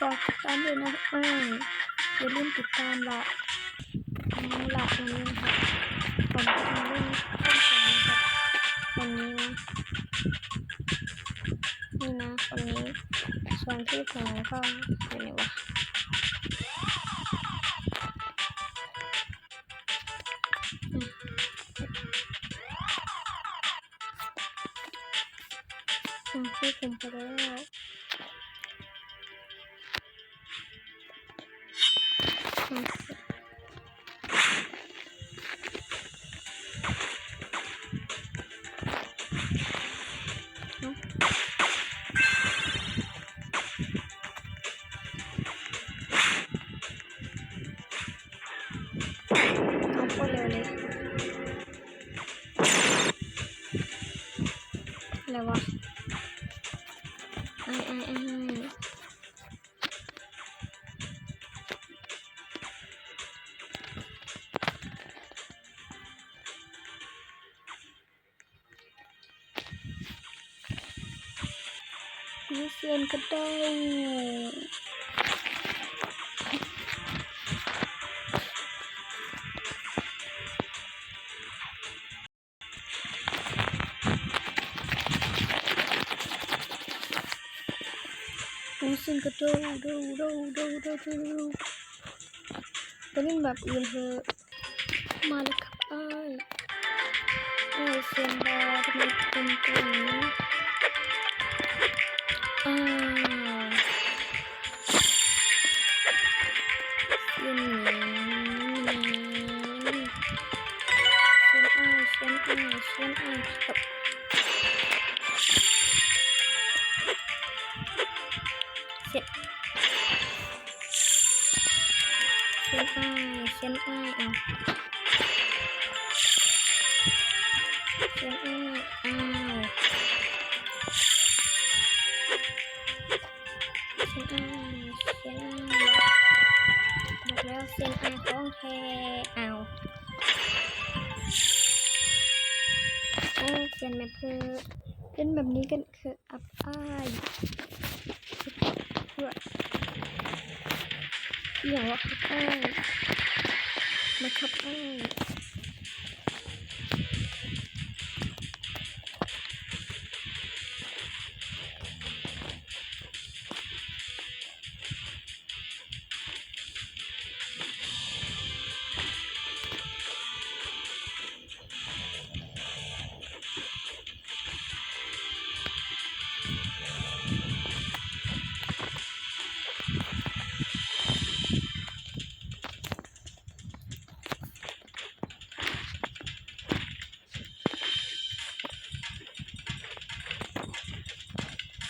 ฝากติดตามด้วยนะเอ้ายอย่าลืมติดตามละเอาละวันนี้นะครับผมจะมาเล่นเล่นสองนะครับวันนี้นะนี่นะวันนี้ส่วนที่ผมก็อยู่ไหนวะอืมที่ผมไปแล้ว görüşürüz. นี่เซียนก็ได้นี่เซียนก็ด้ดูดูดูดูดูดูไปเล่นแบบอื่นเถอะมาเลยครับไอ้ไอ้เซียนดาทำไมเป็นตัวนี้ Shit. Shit. Shit. Shit. Shit. เียนแบบคือเล่นแบบนี้กันคืออับอ้ายเพื่ออย่างว่าครับอ้ายมาขับอ้าย ค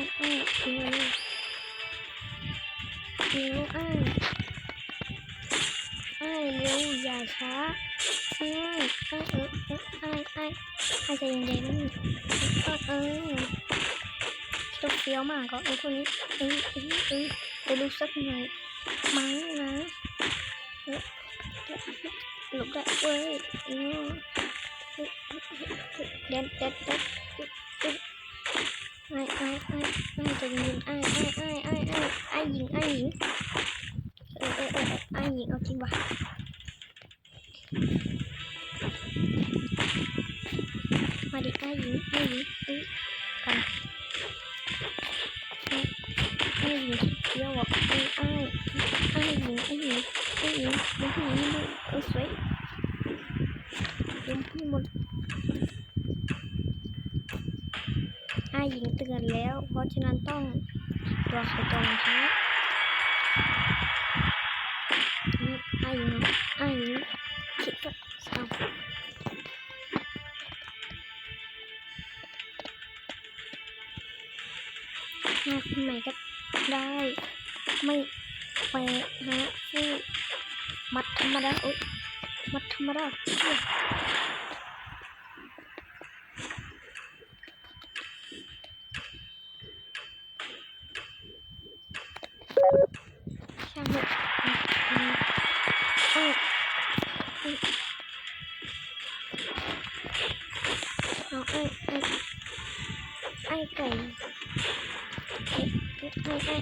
ai ai đừng ăn đừng ai ai lưu già xá ai ai ai ai ai ai dành đến ơ ơ tôi kéo mà có cái con ấy ấy ấy tôi đu sắt này mắng này lúc đã quên đen đen đen ออเอออ้ายอ้ายอ้ายใจเย็นๆเออเออตกเฟี้ยวมากก็ไอ้คนนี้เออเออเออ ไปดูสักหน่อยไหมนะเอ๊ะหลบได้เว้ยอืมเด็ดเด็ดเด็ดไอ้ไอ้ไอ้ไอ้จะยิงไอ้ไอ้ไอ้ไอ้ไอ้ไอ้ยิงไอ้ยิงเออเออเออไอ้ยิงเอาจริงวะมาดิไอ้ยิงไอ้ยิงเอ้ยกัน ไอ้หญิงเดี๋ยวบอกไอ้ไอ้ไอ้หญิงไอ้หญิงไอ้หญิงดูผู้หญิงดูเออ ะนั้นต้องตัวใครตัวมันครับไอ้ยังไอ้ยังคิดก็เอามาคนใหม่ก็ได้ ไม่ไปหาผู้มัดธรรมดาอุ๊ยมัดธรรมดา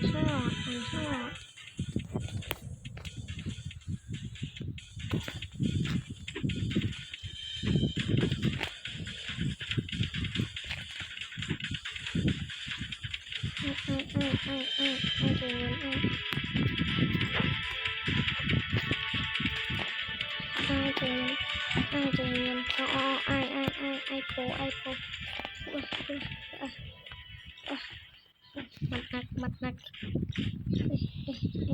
唱啊唱啊！嗯嗯嗯嗯嗯嗯嗯嗯。爱的人，爱的人，爱爱爱爱抱爱抱，我我我。 มใจเย็นอืมใจเย็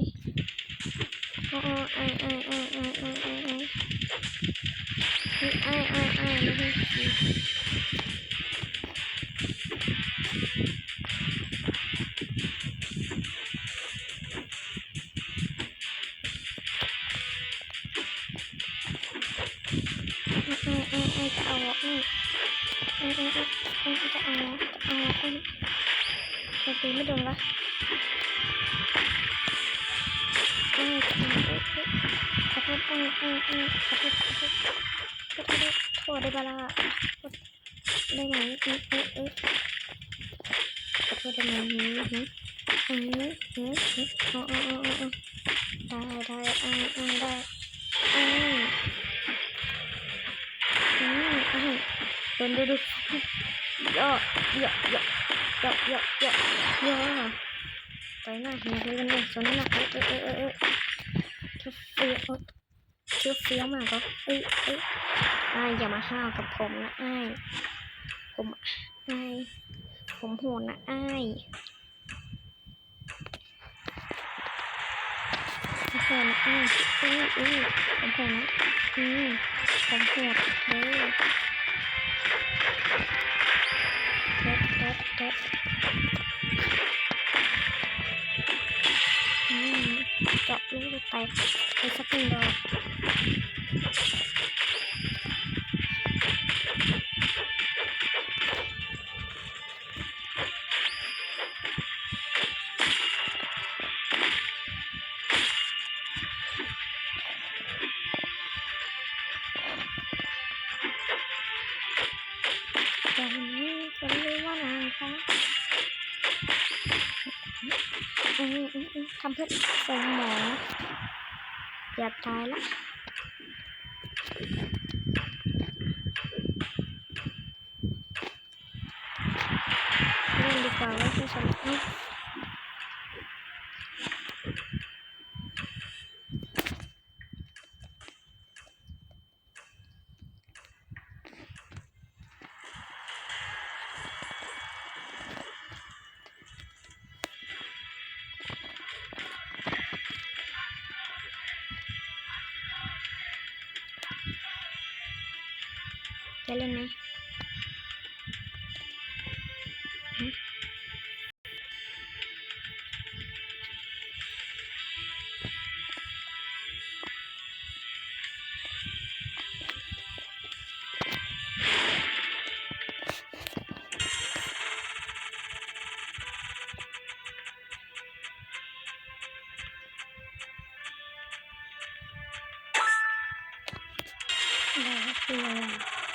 นอ๋ออ๋อไอไอไอไอโปไอโปอุ๊ยอุ๊ยอะอะมัดหนักมัดหนักอ๋อไอไอไอไอไอไอไอไอไอไอไม่ใช่สีไอไอไอจะเอาไอไอไอไอไอจะเอาจะเอาไอ จะตีไม่โดนละไอจะเอาไอขอโทษไอไอไอขอโทษขอโทษขอโทษโทษได้ปะล่ะได้ไหมเออเออเออขอโทษได้ไหมหืมหืมอืมหืมหืมอ๋ออ๋ออ๋อได้ได้ไอไอได้ไออืมไอโดนดูดูเยอะเยอะเยอะ เยอะเยอะเยอะเยอะต่อยหน้าเห็นคุยกันเลยส่วนนั้นะเออเออเออเออชุดเฟี้ยวชุดเฟี้ยวมากก็เอ้ยเอ้ยไอ้อย่ามาห้าวกับผมนะไอ้ผมไอ้ผมโหดนะไอ้ผมโหดนะไอ้อุ้ยอุ้ยผมโหดนะอืมผมโหดเด้อ เด็ดเด็ดเด็ดอืมเจาะลูกไปไปสักหนึ่งดอก ทำเพื่อเป็นหมออยากตายละ चलो नहीं हाँ, yeah.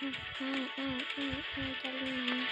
Geldim ben.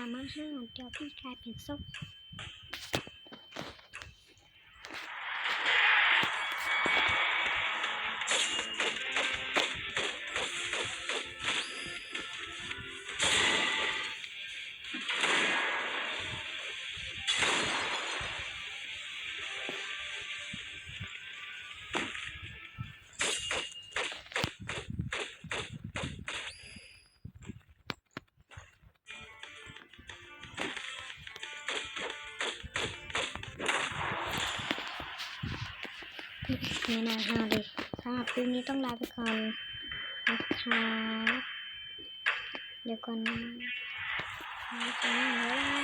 ามาห้าวเดี๋ยวพี่กลายเป็นส้ม นี่นะห้าเลยสำหรับคลิปนี้ต้องลาไปก่อนนะคะเดี๋ยวก่อนนะ